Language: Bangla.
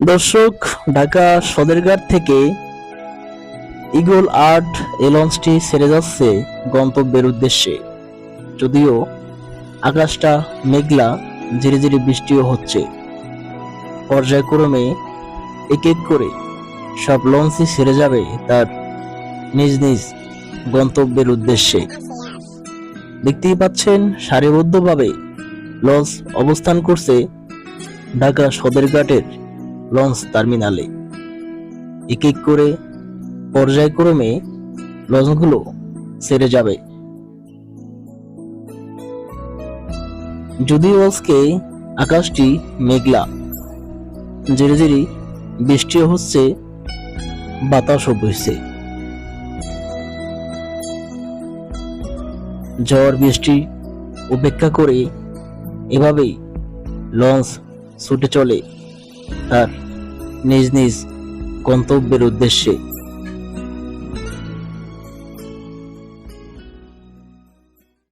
দর্শক, ঢাকা সদরঘাট থেকে ইগল আর্ট এই লঞ্চটি ছেড়ে যাচ্ছে গন্তব্যের উদ্দেশ্যে। যদিও আকাশটা মেঘলা ধীরে ধীরে বৃষ্টিও হচ্ছে। পর্যায়ক্রমে এক এক করে সব লঞ্চই ছেড়ে যাবে তার নিজ নিজ গন্তব্যের উদ্দেশ্যে। দেখতেই পাচ্ছেন, সারিবদ্ধভাবে লঞ্চ অবস্থান করছে ঢাকা সদরঘাটের লঞ্চ টার্মিনালে। এক এক করে পর্যায়ক্রমে লঞ্চগুলো ছেড়ে যাবে। যদিও আজকে আকাশটি মেঘলা ধীরে ধীরে বৃষ্টিও হচ্ছে, বাতাসও বইছে। ঝড়, বৃষ্টি উপেক্ষা করে এভাবেই লঞ্চ ছুটে চলে। তার নিজ নিজ গন্তব্যের উদ্দেশ্যে